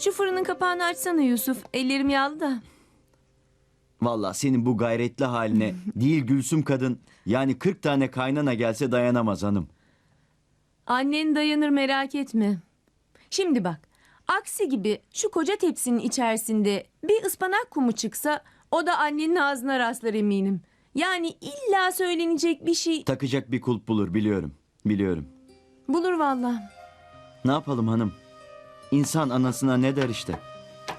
Şu fırının kapağını açsana Yusuf. Ellerim yağlı da. Vallahi senin bu gayretli haline değil Gülsüm kadın yani 40 tane kaynana gelse dayanamaz hanım. Annen dayanır merak etme. Şimdi bak. Aksi gibi şu koca tepsinin içerisinde bir ıspanak kumu çıksa o da annenin ağzına rastlar eminim. Yani illa söylenecek bir şey Takacak bir kulp bulur biliyorum. Biliyorum. bulur vallahi. Ne yapalım hanım? İnsan anasına ne der işte.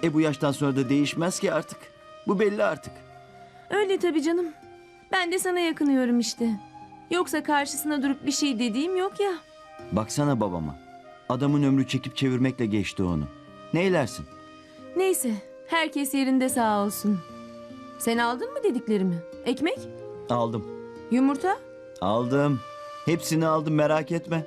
E bu yaştan sonra da değişmez ki artık. Bu belli artık. Öyle tabii canım. Ben de sana yakınıyorum işte. Yoksa karşısına durup bir şey dediğim yok ya. Baksana babama. Adamın ömrü çekip çevirmekle geçti onu. Ne eylersin? Neyse, herkes yerinde sağ olsun. Sen aldın mı dediklerimi? Ekmek? Aldım. Yumurta? Aldım. Hepsini aldım merak etme.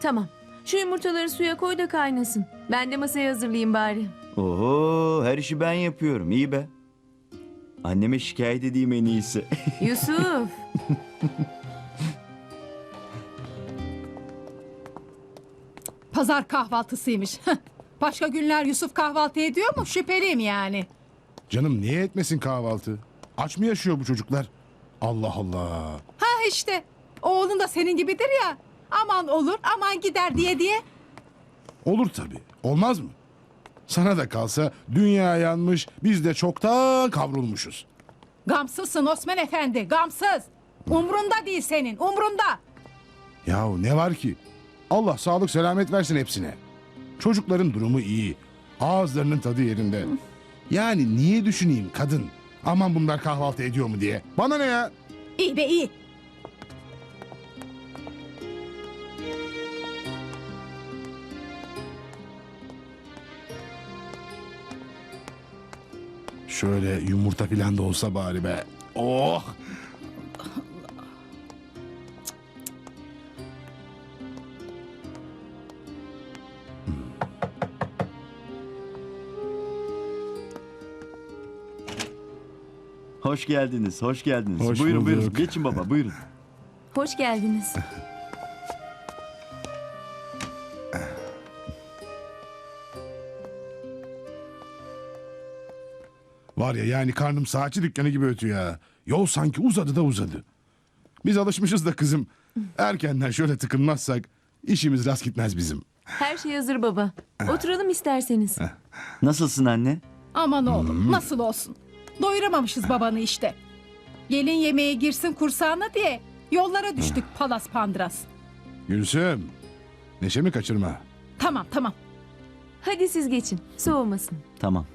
Tamam. Şu yumurtaları suya koy da kaynasın. Ben de masayı hazırlayayım bari. Oho her işi ben yapıyorum iyi be. Anneme şikayet edeyim en iyisi. Yusuf. Pazar kahvaltısıymış. Başka günler Yusuf kahvaltı ediyor mu? Şüpheliyim yani. Canım niye etmesin kahvaltı? Aç mı yaşıyor bu çocuklar? Allah Allah. Ha işte. Oğlun da senin gibidir ya. Aman olur aman gider diye diye. Olur tabii. Olmaz mı? Sana da kalsa dünya yanmış, biz de çoktan kavrulmuşuz. Gamsızsın Osman Efendi gamsız. Umrunda değil senin umrunda. Yahu ne var ki? Allah sağlık selamet versin hepsine. Çocukların durumu iyi. Ağızlarının tadı yerinde. Yani niye düşüneyim kadın? Aman bunlar kahvaltı ediyor mu diye. Bana ne ya? İyi be iyi. Şöyle yumurta falan da olsa bari be. Oh! hoş geldiniz, hoş geldiniz. Hoş buyurun buyurun. bulduk. Geçin baba buyurun. Hoş geldiniz. Var ya yani karnım saatçi dükkanı gibi ötüyor ha. Yol sanki uzadı da uzadı. Biz alışmışız da kızım. Erkenden şöyle tıkınmazsak işimiz rast gitmez bizim. Her şey hazır baba. Oturalım isterseniz. Nasılsın anne? Aman oğlum nasıl olsun. Doyuramamışız babanı işte. Gelin yemeğe girsin kursağına diye yollara düştük palas pandras. Gülsüm, neşemi kaçırma. Tamam tamam. Hadi siz geçin. Soğumasın. Tamam.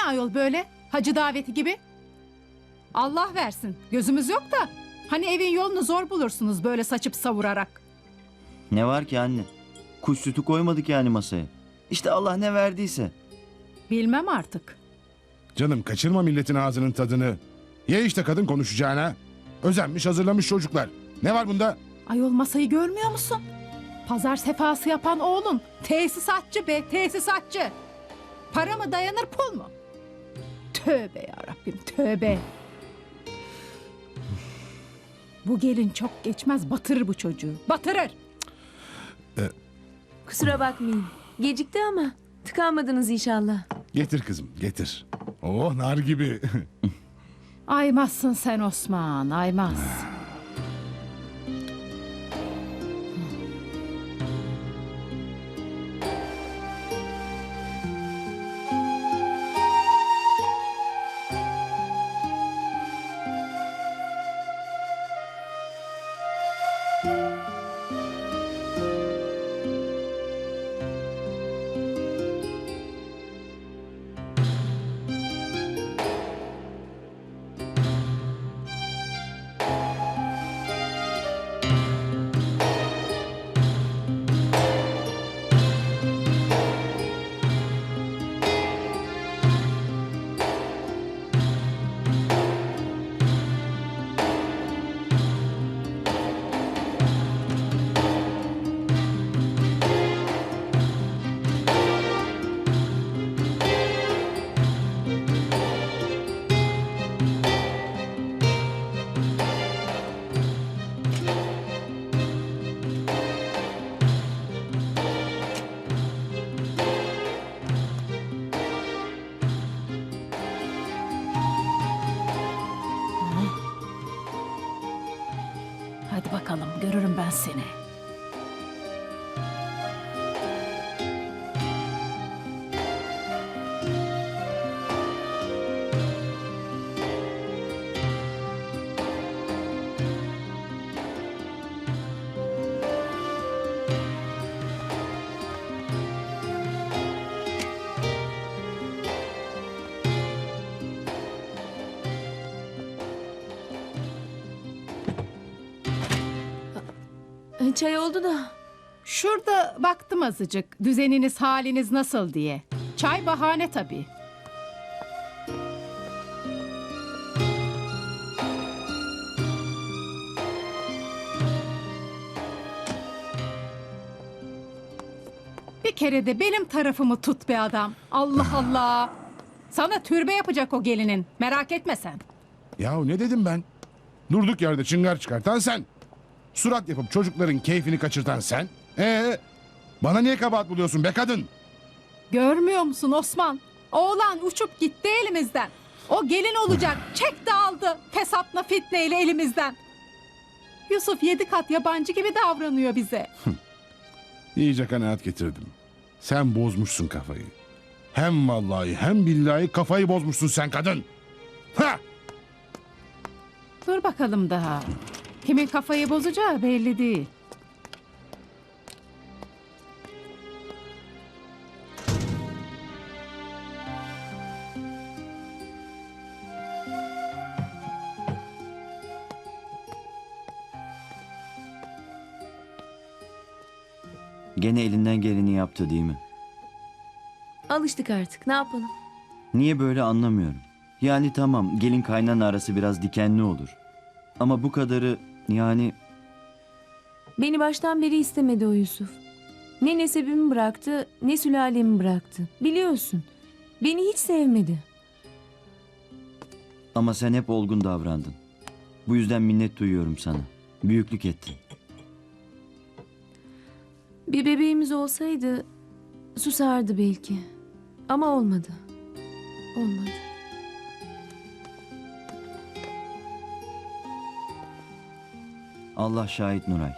Ne ayol böyle? Hacı daveti gibi. Allah versin. Gözümüz yok da. Hani evin yolunu zor bulursunuz böyle saçıp savurarak. Ne var ki anne? Kuş sütü koymadık yani masaya. İşte Allah ne verdiyse. Bilmem artık. Canım kaçırma milletin ağzının tadını. Ye işte kadın konuşacağına. Özenmiş hazırlamış çocuklar. Ne var bunda? Ayol masayı görmüyor musun? Pazar sefası yapan oğlun. Tesisatçı be tesisatçı. Para mı dayanır pul mu? Tövbe ya Rabbim tövbe. Bu gelin çok geçmez batırır bu çocuğu. Batırır. Kusura bakmayın. Gecikti ama tıkanmadınız inşallah. Getir kızım getir. Oh nar gibi. Aymazsın sen Osman aymaz. Görürüm ben seni. E, Çay oldu da. Şurada baktım azıcık düzeniniz haliniz nasıl diye. Çay bahane tabii. Bir kere de benim tarafımı tut be adam. Allah Allah. Sana türbe yapacak o gelinin. Merak etme sen. Yahu ne dedim ben? Durduk yerde çıngar çıkartan sen. Surat yapıp çocukların keyfini kaçırtan sen. Ee, bana niye kabahat buluyorsun be kadın? Görmüyor musun Osman? Oğlan uçup gitti elimizden. O gelin olacak. Çek de aldı. Fesatla fitneyle elimizden. Yusuf yedi kat yabancı gibi davranıyor bize. İyice kanaat getirdim. Sen bozmuşsun kafayı. Hem vallahi hem billahi kafayı bozmuşsun sen kadın. Ha! Dur bakalım daha. Kimin kafayı bozacağı belli değil. Gene elinden geleni yaptı değil mi? Alıştık artık. Ne yapalım? Niye böyle anlamıyorum. Yani tamam gelin kaynana arası biraz dikenli olur. Ama bu kadarı yani Beni baştan beri istemedi o Yusuf. Ne nesebimi bıraktı, ne sülalemi bıraktı. Biliyorsun. Beni hiç sevmedi. ama sen hep olgun davrandın. Bu yüzden minnet duyuyorum sana. Büyüklük ettin. Bir bebeğimiz olsaydı susardı belki. Ama olmadı. Olmadı. Allah şahit Nuray.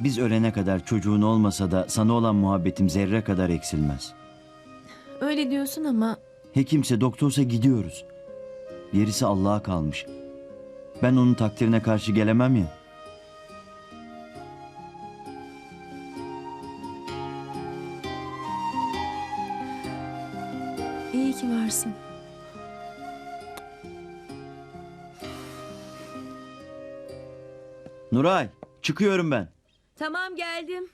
Biz ölene kadar çocuğun olmasa da sana olan muhabbetim zerre kadar eksilmez. Öyle diyorsun ama Hekimse doktorsa gidiyoruz. Gerisi Allah'a kalmış. Ben onun takdirine karşı gelemem ya. iyi ki varsın. Nuray, çıkıyorum ben. Tamam geldim.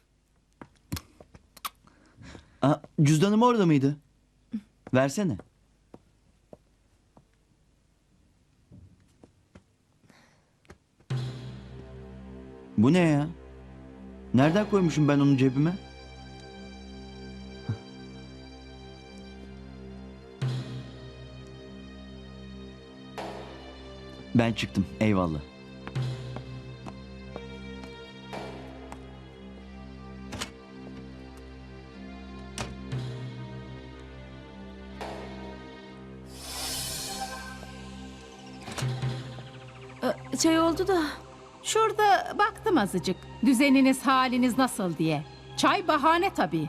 Aa, cüzdanım orada mıydı? Versene. Bu ne ya? Nereden koymuşum ben onu cebime? Ben çıktım. Eyvallah. Çay oldu da. Şurada baktım azıcık düzeniniz haliniz nasıl diye. Çay bahane tabii.